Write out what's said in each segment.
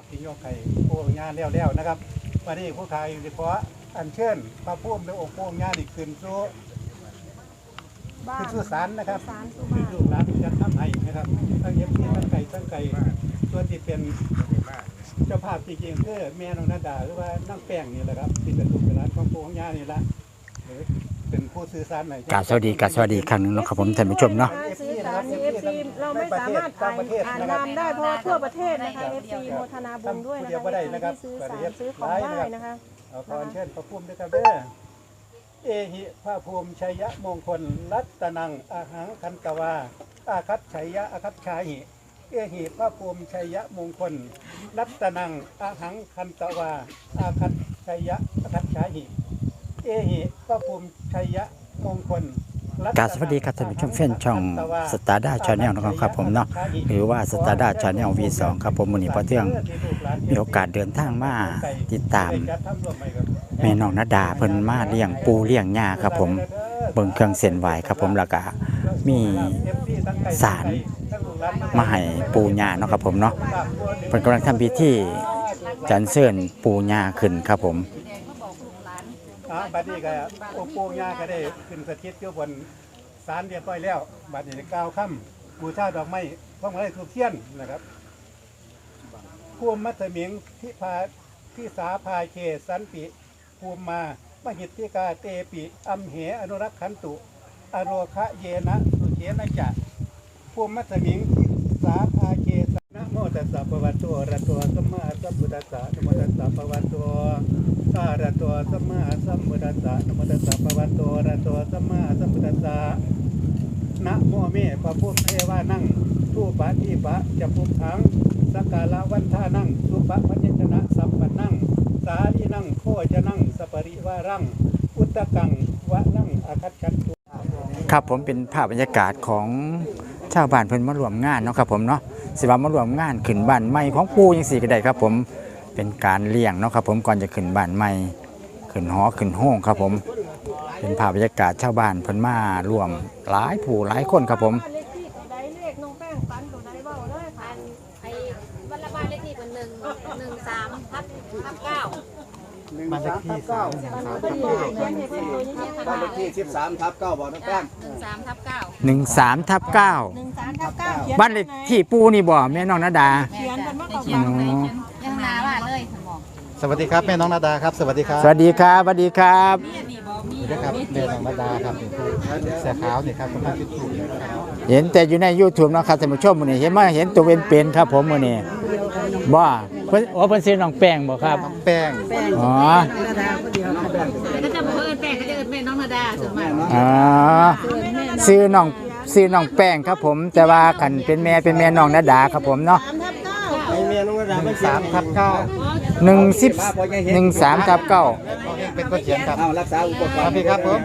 ครับที่ยกไข่พวกงานแล้วๆนะครับวันนี้ผู้ขายอยู่ขออัญเชิญพระพุ่มและองค์พวกงานอีกขึ้นสู่บ้าขึ้นนสู่ศาลนะครับศาลสุคือมาลูกหลานจะทำให้นะครับทั้งเย็บที่ทั้งไก่ทั้งไก่ส่วนที่เป็นเจ้าภาพจริงๆคือแม่น้องนาดาหรือว่านั่งแป้งนี่แหละครับที่เป็นลูกเป็นหลานของพวกงานนี่ละหรือเป็นผู้สื่อสารไหน กราบสวัสดีกราบสวัสดีอีกครั้งหนึงเนาะครับผมท่านผู้ชมเนาะสื่อ สารเอฟซีเราไม่สามารถอ่านอ่านนามได้เพราะว่าทั่วประเทศนะคะเอฟซีโมทนาบุญด้วยนะคะที่ซื้อสารซื้อของได้นะคะ เอาขออัญเชิญพระพุ่มด้วยครับเด้อเอหิพระภูมิชัยยะมงคล รัตนังอาหังคันตวาอาคัตชัยยะอาคัตชาหิเอหิพระภูมิชัยยะมงคล รัตนังอาหังคันตวาอาคัตชัยยะอาคัตชาหิเอหิพระภูมิชัยยะมงคลรัตนัง กราบสวัสดีครับท่านผู้ชมแฟนช่องสตาร์ด้าชาแนลนะครับผมเนาะหรือว่าสตาร์ด้าชาแนล V2 ครับผมวันนี้พอเที่ยงมีโอกาสเดินทางมาติดตามแม่น้องนาดาเพิ่นมาเลี้ยงปูเลี้ยงหญ้าครับผมเบิ่งเครื่องเส้นไหวครับผมแล้วก็มีสารมาให้ปูหญ้าเนาะครับผมเนาะเพิ่นกำลังทำพิธีจันเชิญปูหญ้าขึ้นครับผม อ่าบัดนี้ก็อปูยาก็ได้ขึ้นสถิตอยู่บนศาลเรียบร้อยแล้ว บัดนี้กล่าวคำบูชาดอกไม้พวกไม้ทูบเทียนนะครับภูมิมัตเมิงทิพาทิสาพาเคสันติภูมิมามหิทธิกาเตปิอัมเหอนุรักขันตุ อโรคะเยนะสุเขนะจะภูมิมัตเมิงทิสาพาเคสันะโมตัสสะปะวัตโตอะระโตสัมมาสัมพุทธัสสะนะโมตัสสะปะวัตโต อะระโตสัมมาสัมพุทธัสสะนะโมตัสสะภะคะวะโตอะระโตสัมมาสัมพุทธัสสะนะโมเมพระพุทธเทวานั่งทูปะทีปะจะพุทธังสักกาละวันทานั่งสุปะพัญชนะสัมปันนั่ง สาลีนั่งโคจะนั่งสปริวารังอุตตกังวะนั่งอาคัตคันตุครับผมเป็นภาพบรรยากาศของชาวบ้านเพิ่นมารวมงานเนาะครับผมเนาะสิว่ามารวมงานขึ้นบ้านใหม่ของปู่จังซี่ก็ได้ครับผม เป็นการเลี้ยงเนาะครับผมก่อนจะขึ้นบ้านใหม่ขึ้นหอขึ้นห้องครับผม เป็นภาพบรรยากาศชาวบ้านเพิ่นมาร่วมหลายผู้หลายคนครับผมเลขที่ตัวใดเลขน้องแป้งฝันตัวใดเบ้าเลยค่ะอันไอ้บรรลบานเลขที่เป็นหนึ่งหนึ่งสามทับทับเก้าบ้านเลขที่สามเขียนให้เพิ่นตัวนี้เนี่ยค่ะบ้านเลขที่13ทับ9บ่อน้ำแป้งหนึ่งสามทับเก้า13ทับหนึ่งสามเก้าเก้าเขียน9บ้านเลขที่ปู่นี่บ่แม่น้องนาดาเขียนเป็นว่าเขาอ๋อยังนาว่าเลยสมองสวัสดีครับแม่น้องนาดาครับ สวัสดีครับสวัสดีครับสวัสดีครับสวัสดีครับแม่น้องนาดาครับนี่คือเสื้อขาวนี่ครับคุณพ่อพิทูลนะครับเห็นแต่อยู่ใน YouTube เนาะครับท่านผู้ชมมื้อนี้เห็นมาเห็นตัวเป็นๆครับ ผมมื้อนี้บ่เพิ่นอ๋อเพิ่นซื้อน้องแป้งบ่ครับ แป้งอ๋อก็จะบอกว่าเอิญแป้งก็จะเอิญแม่น้องนาดาส่วนมากอ๋อซื้อน้องซื้อน้องแป้งครับผม แต่ว่าคันเป็นแม่เป็นแม่น้องนาดาครับผมเนาะ สามทับเก้าหนึ่งสิบหนึ่งสามทับเก้าเป็นตัวเขียนครับ เอารักษาอุปกรณ์พี่ครับผม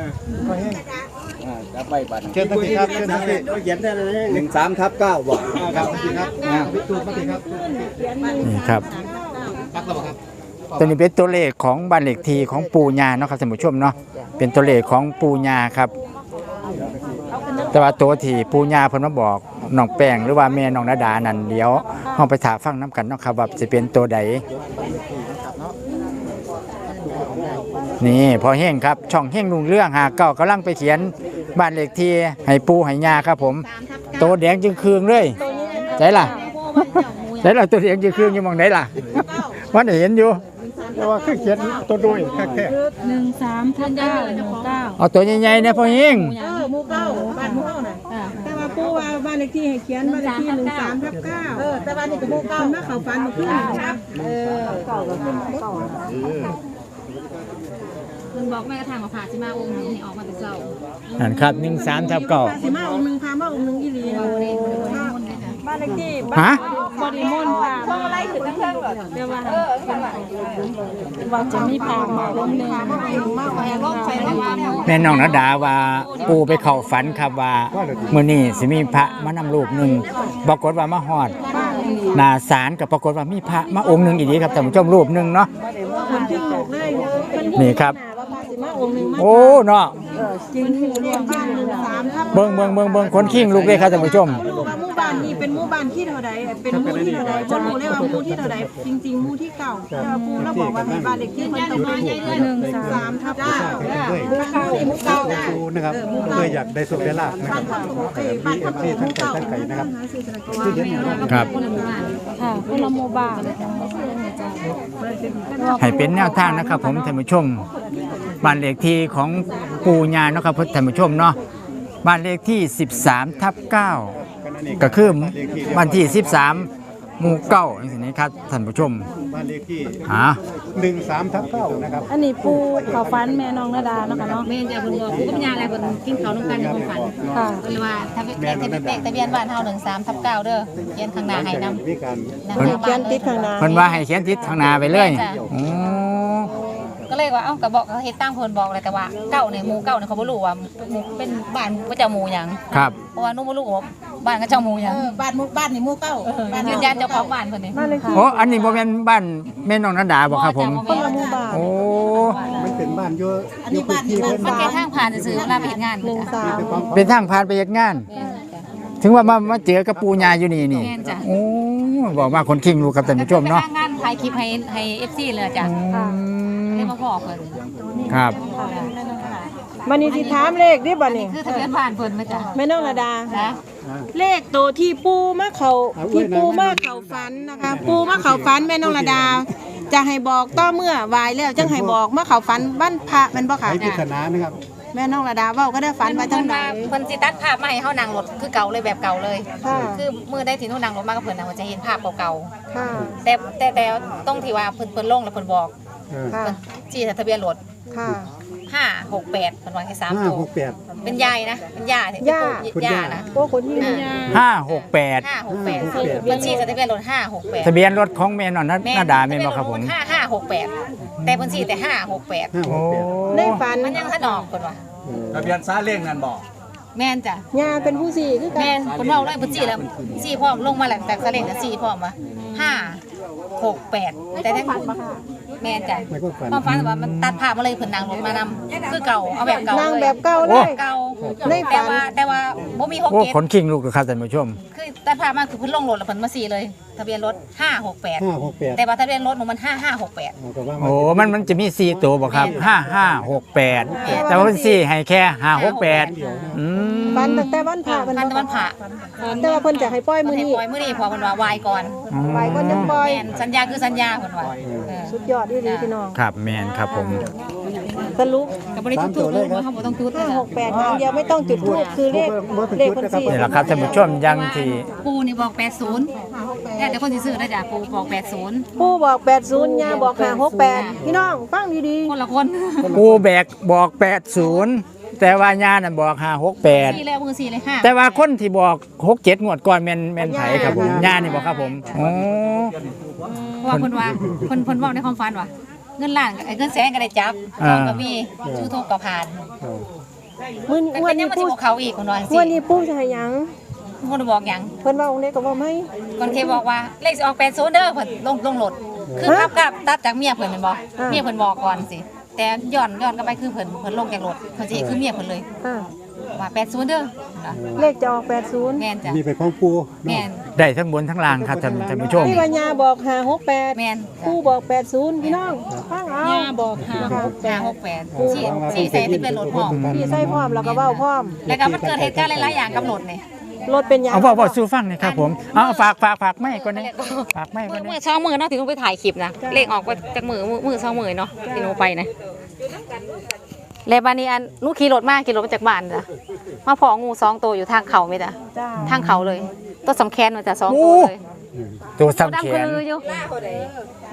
อ่าจับใบบัตรเชิญท่านพี่ครับเชิญท่านพี่เขียนได้เลย13ทับ9บ่ครับพี่ครับอ่าพี่ตูนพี่ครับนี่ครับปักแล้วครับตัวนี้เป็นตัวเลขของบ้านเลขทีของปูญาเนาะครับท่านผู้ชมเนาะเป็นตัวเลขของปูญาครับ แต่ว่าตัวที่ปูญาเพิ่นมาบอกน้องแป้งหรือว่าแม่น้องนาดานั่นเดี๋ยว เฮาไปถามฟังน้กันเนาะครับว่าสิเป็นตัวใดนี่พอเฮงครับช่องเฮงลุงเรื่องหาเก้ากำลังไปเขียนบ้านเลขที่ให้ปูให้ยาครับผมสามทับโตแดงจึงคืองเลยใจล่ะโบ้มันเจ้าหมูใจล่ะตัวแดงจึงคืองอยู่หมองไหนล่ะว่าได้เห็นอยู่แต่ว่าคือเขียนตัวด้วยแค่แค่หนึ่งสามทับเก้าหนึ่งเก้าเอาตัวใหญ่ๆเนี่ยพอเฮงเออหมู่เก้าบ้านหมู่เก้าน่ะ ขที่ให้เขียนบ้านเลขที่หนึ่งสามทับเก้าเออแต่บ้านนี้ก็หมู่เก้ามาเขาฝันมาขึ้นนะครับ เออเก้าก็ขึ้นเก้ามันบอกแม่กระทั่งมาผ่าสิมาองค์หนึ่งให้ออกมาแต่เช้านั่นครับหนึ่งสามทับเก้าสิมาองค์หนึ่งพามาองค์หนึ่งอีหลีเนาะบ้านเลขที่ฮะ บริมนต์ค่ะพวกอะไรขึ้นทั้งเครื่องหรอเดี๋ยวว่าว่าจะมีพามาองหนึ่งมาองค์หนึ่งมาองค์หนึ่งใครว่าว่าแม่น้องนดาว่าปูไปเข้าฝันครับว่ามื้อนี้สิมีพระมานำรูปหนึ่งปรากฏว่ามาฮอดนาศาลกับปรากฏว่ามีพระมาองค์หนึ่งอีกทีครับท่านผู้ชมรูปหนึ่งเนาะนี่ครับ สิสิมาองค์หนึงมาโอ้เนาะจริงที่เรียกบ้านหนึ่งสามทับเบิ่งเบิ่งเบิ่งเบิ่งคนขิงลูกเลยครับท่านผู้ชมบ่รู้ว่าหมู่บ้านนี้เป็นหมู่บ้านที่เท่าใดเป็นหมู่ที่เท่าใดบ่รู้เลยว่าหมู่ที่เท่าใดจริงๆหมู่ที่เก่าแต่ว่าปู่เราบอกว่าให้บ้านเลขที่มันต้องเป็นหนึ่งสามทับเก้าด้วยหมู่เก่าหมู่เก่าครูนะครับเคยอยากได้สุขได้ลาบนะครับบ้านคนถูกเอ้ยมีบ้านเอคนฟซีถูกทั้งไก่ทั้งไก่นะครับหาซื้อจากที่เห็นอยู่ครับ ค่ะคนละโมบาย ให้เป็นแนวทางนะครับผมท่านผู้ชม บ้านเลขที่ของปู่ย่าเนาะครับท่านผู้ชมเนาะบ้านเลขที่ 13ทับ9ก็คือวันที่ 13 หมู่เก้าอย่างนี้ครับท่านผู้ชมบ้านเลขที่อ่าหนึ่งสามทับเก้านะครับอันนี้ปูเขาฟันแม่น้องนาดาเนาะค่ะเนาะแม่จะเพิ่นบอกกูก็ปัญญาอะไรเพิ่นกินข้าวน้ำกันในความฝันค่ะเพิ่นเลยว่าถ้าเป็นเลขทะเบียนบ้านเฮา13ทับ9เด้อเขียนข้างหน้าให้นำมีการนำเขียนติดข้างหน้าเพิ่นว่าให้เขียนทิศทางหนาไปเลยอ๋อ ก็เลยว่าเอ้าก็บอกเขาเฮ็ดตั้งเพิ่นบอกเลยแต่ว่าเก้าเนี่ยหมู่เก้าเนี่ยเขาบ่รู้ว่าหมู่เป็นบ้านพระเจ้าหมู่หยังครับ เพราะว่าหนูบ่รู้ว่าบ้านเขาเจ้าหมู่หยังบ้านหมู่บ้านนี่หมู่เก้าบ้านยืนยันเจ้าของบ้านเพิ่นนี่บ้านเลขที่โอ้อันนี้บ่แม่นบ้านแม่น้องนันดาบ่ครับผมคนละหมู่บ้านโอ้มันเป็นบ้านอยู่อยู่พื้นที่เพิ่นมันแค่ทางผ่านซื่อๆเวลาไปเฮ็ดงานหนึ่งจ้ะสามเป็นความเป็นทางผ่านไปเฮ็ดงาน ถึงว่ามามาเจอกับปู่ย่าอยู่นี่นี่แม่นจ้ะโอ้บอกว่าคนคิงลูกครับท่านผู้ชมเนาะไปทำงานถ่ายคลิปให้ให้ FC เลยจ้ะอื มเลยมาบอกเพิ่นครับวันนี้สิถามเลขดิบัดนี้ คือทะเบียนบ้านเพิ่นมาจ้ะแม่น้องนาดา นะเลขตัวที่ปูมาเขาที่ปูมาเขาฝันนะคะ ปูมาเขาฝันแม่น้องนาดา จะให้บอกต่อเมื่อวายแล้วจังให้บอกมาเขาฝันบ้านพระแมันบ่ค่ะไอ้ปริศนานะครับแม่น้องนาดาเว้าก็ได้ฝันมาจังไดเพิ่นสิตัดภาพมาให้เฮานั่งรถคือเก่าเลยแบบเก่าเลย ค่ะ คือมือได้ที่หนูนั่งรถมากับเพิ่นน่ะมันจะเห็นภาพเก่าค่ะ ๆแต่แต่แต่ต้องที่ว่าเพิ่นเพิ่นลงแล้วเพิ่นบอกเออ ค่ะเพิ่นจี้ทะเบียนรถค่ะ568เพิ่นว่าแค่สามห้าตัวหกแปด เป็นยายนะ เป็นย่าที่ย่าคุณย่า ย่านะ โอ้คนที่มียาห้าหกแปด568บัญชีทะเบียนรถ568ทะเบียนรถของแม่น้องนันดาแม่นบ่ครับผม5568แต่บัญชีแต่568ห้าหโอ้กแปดในฝันมันยังถนอมเพิ่นว่าทะเบียนซาเล้งนั่นบอกแม่นจ้ะ ยาเป็นผู้สี่คือกัแม่นนเพิ่นเว้าได้เพิ่นจี้แล้วจี้พร้อมลงมาแล้วจากสะเลงก็จี้พร้อมว่าห้าหกแปดแต่ทั้ง แม่นจ้ะไม่ก็ฝันความฝันว่ามันตัดภาพมาเลยเพิ่นนั่งรถมานำคือเก่าเอาแบบเก่านั่งเลยแบบเก่าเลโอ้ยเก่าในฝัแต่นว่าแต่ว่าบ่มีหกโอ้เกตคนคิงลูกครับท่านผู้ชม คือตัดภาพมาคือเพิ่นลงรถแล้วเพิ่นมาสี่เลย ทะเบียนรถห้าหกแปดห้าหกแปดแต่ว่าทะเบียนรถหนูมันห้าห้าหกแปดเอาก็ว่าโอ้ มันมันจะมีสี่ตัวบ่ครับห้าห้าหกแปดแต่ว่าเป็นสี่ให้แค่ห้าหกแปดอืม ฝันตั้งแต่วันพระพัมันนตะวันผ่าแต่ว่าเพิ่นจะให้ปล่อยเพิ่มื้นอให้นี้ปล่อยมื้อนี้พอเพิ่นว่าวายก่อนไปก่อนจังปล่อย แม่นสัญญาคือสัญญาเพิ่นว่าเออสุดยอดดีๆพี่น้องครับแมนครับผมสรุปก็บ่ได้จุดทูบเลยเขาบ่ต้องจุดเลยห้าหกแปดหางเดียวไม่ต้องจุดทูบคือเลขเลขคนสี่นี่แหละครับท่านผู้ชมยังที่ปูนี่บอก80แต่แต่คนที่ซื้อได้จ้ะปูบอก80ผู้บอกแปดศูนย์ยาบอกห้าหกแปดพี่น้องฟังดีคนละคนปูแบกบอกแปดศูนย์แต่ว่าญาน่ะบอกห้าหกแปดสี่แล้วมือสี่เลยค่ะแต่ว่าคนที่บอกหกเจ็ดงวดก่อนแมนแมนไผครับผมญานี่บอกครับผมโอ้เพ ราะว่าคนว่าคนคนบอกในความฝันว่าเงินล้านไอ้เงินแสนก็ได้จับทองก็มีชูทูบก็ผ่านๆมื้อแต่งวเป็ดนยันี้งมันสิผู้บอกเขาอีกคนว่างสิวดนี้ผู้จะให้หยังคนบอกหยังเพิ่นว่าองค์นี้ก็บ่ไม่คนเคยบอกว่าเลขสิออก80เด้อเพิ่นลงลงรถคือขับกับตัดจากเมียเพิ่นแม่นบ่เมียเพิ่นบอกก่อนสิแต่ย้อนย้อนกลับไปคือเพิ่นเพิ่นลงจากรถเพิ่นสิคือเมียเพิ่นเลย อ่า ว่า80เด้อนะเลขจะออกแปดศูนย์แม่นจ้ะมีเป็นของปูแม่นได้ทั้งบนทั้งล่างครับท่านท่านผู้ชมพี่วัญญาบอกห้าหกแปดแม่นผู้บอกแปดศูนย์พี่น้องฟังเอาบอก568สี่สี่แสนที่เป็นรถพร้อมพี่ใส่พร้อมแล้วก็เว้าพร้อม แล้วก็มันเกิดเหตุการณ์หลายๆอย่างกับรถนี่รถเป็นหยังเอาบอกบอกสู้ฟังหนี่อยครับผมเอาฝากฝากฝากไม่ก่อนนะฝากไม่ก่มือนอมืนะอช่องมือเนาะที่หนูไปถ่ายคลิปนะเลขออกไปจากมือมือมือช่องมือเนาะที่หนูไปนะ แล้วบานนี้อันหนูขี่รถมาขี่รถมาจากบ้านจ้ะมาพองูสองตัวอยู่ทางเขาไหมจ้ะจ้าทางเขาเลยตัวสำแคนมันจะสองตัวเลยตัวตัวซ้ำแขดำคืนออยู่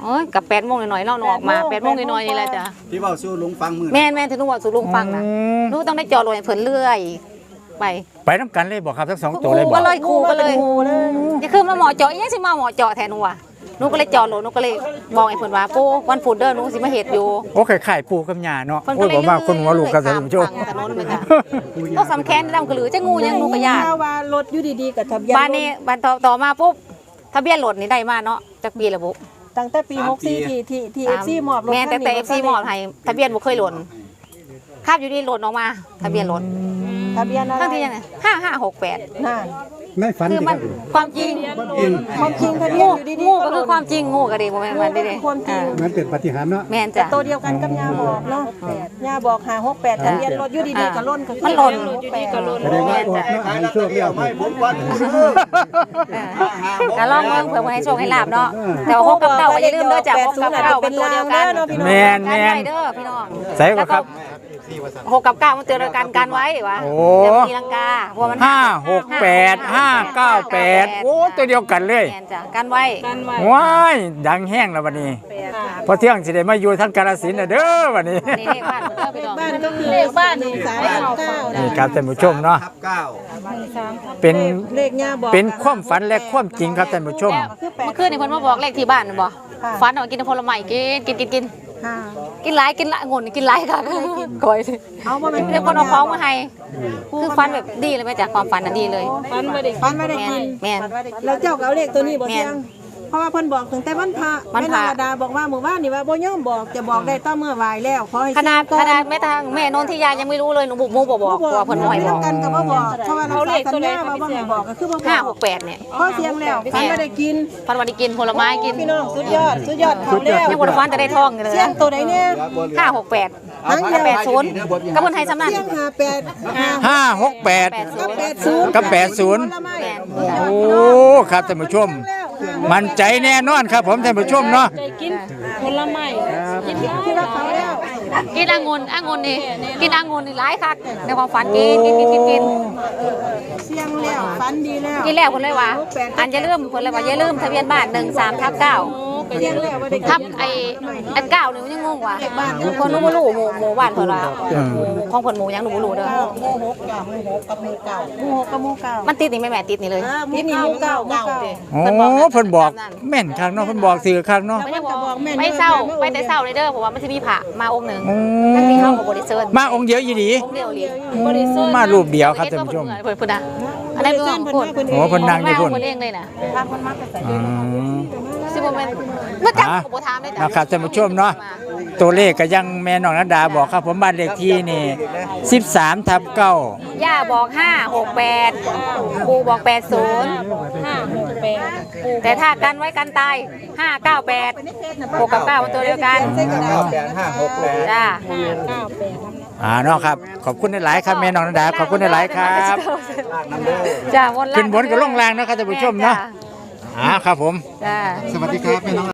โอ้ยกับแปดโมงหน่อยๆเนาะหนูออกมาแปดโมงหน่อยๆนี่แหละจ้ะที่เว้าสู้ลุงฟังมือแม่นแม่นถึงหนูบอกสู่ลุงฟังนะอืมหนูต้องได้จอดรถให้เพิ่นเลื่อยไปไปน้ำกันเลยบอกครับทั้งสองตัวเลยบก็อกเลยครูก็เลยงูเลยนี่คือมาหมอเจาะอีหยังสิมาหมอเจาะแทนหนูว่ะห นูก็เลยจอดรถหนูก็เลยบอกไอ้เพิ่นว่าปูวันพุธเด้อหนูสิมาเฮ็ดอยู่โอ้ไข่ไข่ปูกับหญ้าเนาะเพิ่นโอ้ก็ยเลยบอกว่าคนหัวลูกครับท่านผู้ชมถนนไปจ้ะต้องสำแคนดำกระหรือจะงูยังหนูก็ยากถ้ว่ารถอยู่ดีๆกับทะเบียนบ้านนี้บ้านต่อต่อมาปุ๊บทะเบียนรถนี่ได้มาเนาะจากปีละบุตั้งแต่ปี64ที่ที่ที่ FC มอบรถแม่แต่แต่ FC มอบให้ทะเบียนบ่เคยหล่นขับอยู่ดีรถออกมา ทะเบียนรถทะเบียนอะไรทั้งที่ยังไงห้าห้าหกแปดน่ะในฝันคือสิมันครับความจริงความจริงทะเบียนงูอยู่ดีๆงูก็คือความจริงงูก็ดีบ่แม่นมันดีเด้ความจริงอ่ามันเป็นปฏิหารย์เนาะแม่นจ้ะตัวเดียวกันกับยาบอกเนาะยาบอกหาหกแปดทะเบียนรถอยู่ดีๆก็ล่นก็มันหล่นอยู่ดีๆก็ล่นแสดงว่าออกเนาะให้โชคเรียกไม่ผมวันก็ลองเบิ่งเผื่อว่าให้โชคให้ลาบเนาะแต่ว่าหกกับเก้าก็อย่าลืมเด้อจ้ะหกกับเก้าเป็นตัวเดียวกันแมนแมกันนไว้เด้อพี่น้องใส่ก็ครับ หกกับเก้ามันเตือนกันกันไว้วะโอ้เดี๋ยวมันตีลังกาเพราะว่ามันห้าหกแปดห้าเก้าแปดโอ้ตัวเดียวกันเลยแม่นจ้ะกันไว้ว้ายดังแห้งแล้ววันนี้พอเที่ยงสิได้มาอยู่ทั้งกาฬสินธุ์น่ะเด้อวันนี้ นี่เลขบ้านเด้อพี่น้องบ้านก็คือเลขบ้านหนึ่งสามเก้านี่ครับท่านผู้ชมเนาะทับเก้าเป็นเลขยาบอกเป็นความฝันและความจริงครับท่านผู้ชมเมื่อคืนนี่เพิ่นมาบอกเลขที่บ้านน่ะบ่ฝันว่ากินผลไม้กินกินกินกิน ค่ะ กินหลายกินหลายงนกินหลายค่ะก่อยสิเอาว่ามันเดี๋ยวคนเอาของมาให้คือฝันแบบดีเลยแม่จากความฝันน่ะดีเลย ฟันไม่ได้ฟันไม่ได้กินแม่น แล้วเจ้าก็เอาเลขตัวนี้บอกแม่นยัง เพราะว่าเพิ่นบอกถึงแต่วันพระวันพระแม่นารดาบอกว่าหมู่บ้านนี่ว่าบ่ยอมบอกจะบอกได้ต่อเมื่อวายแล้วขอให้ขนาดก่อขนาดแม่ทางแม่นนทิยายังไม่รู้เลยหนูบุกมูบ่บอกเพราะว่าเพิ่นบ่ให้บอกกันก็บ่บอกเพราะว่าเราเลขสัญญาว่าบ่ให้บอกก็คือบ่บห้าอกหกแปดเนี่ยพอเสียงแล้วฟันไม่ได้กินฟันวันนี้กินผลไม้กินพี่น้องสุดยอดสุดยอดเขาแล้วยังบ่ได้ฟันจะได้ท่องเลยเสียงตัวไหนเนี่ย ห้าหกแปดทั้งเดียว แปดศูนย์กระบวนไทยสำนัก เสียงห้าแปดห้าห้าหกแปด กับแปดศูนย์กับแปดศูนย์ผลไม้ โอ้ ครับท่านผู้ชม มั่นใจแน่นอนครับ ผมท่านผู้ชมเนาะที่ว่าเขาแล้วกินองุ่นองุ่นนี่กินองุ่นนี่หลายคักในความฝันกินกินกินกินกินเสียงแล้วฟันดีแล้วกินแล้วเพิ่นเลยว่าอันอย่าลืมเพิ่นเลยว่าอย่าลืมทะเบียนบ้าน13ทับ9เสียงแล้วว่าได้ ทับไอ้อันเก้านี่มันยังงงว่ะคนหนูบ่รู้หมู่หมู่บ้านเพิ่นว่าหมู่ของเพิ่นหมู่ยังหนูบ่รู้เด้อโมหกกับโมหกกับโมเก่าโมหกกับโมเก่ามันติดนี่แม่แม่ติดนี่เลย นี่มีโมเก่าโมเก่าโอ้เพิ่นบอกแม่นคักเนาะเพิ่นบอกสื่อคักเนาะไม่ได้บอกไม่เศร้าไปแต่เศร้าเลยเด้อเพราะว่ามันจะมีพระมาองค์หนึ่งโอ้ทั้งที่เฮากับบริเซิร์นมาองค์เดียวอีหลีเดียวเลยโอ้มารูปเดียวครับท่านผู้ชมเพิ่นพุ่นน่ะอันนั้นเพิ่นพูดโอ้เพิ่นนั่งอยู่พุ่นเพิ่นเองเลยน่ะพาคนมาไปใส่อืมสิบ่แม่นเมื่อจักก็บ่ถามได้จ้ะนะครับท่านผู้ชมเนาะตัวเลขก็ยังแม่น้องนัดดาบอกครับ ผมบ้านเลขที่นี่ 13ทับ9ย่าบอก568ปู่บอก80 568แต่ถ้ากันไว้กันตาย598 6กับ9มันตัวเดียวกันเก้าแปดห้าหกแปดจ้าอ่าเนาะครับ ขอบคุณหลายๆครับแม่น้องนัดดาขอบคุณหลายๆครับจ้าวนล่างขึ้นบนกับลงล่างเนาะครับท่านผู้ชมเนาะอ่าครับผม จ้า สวัสดีครับแม่น้อง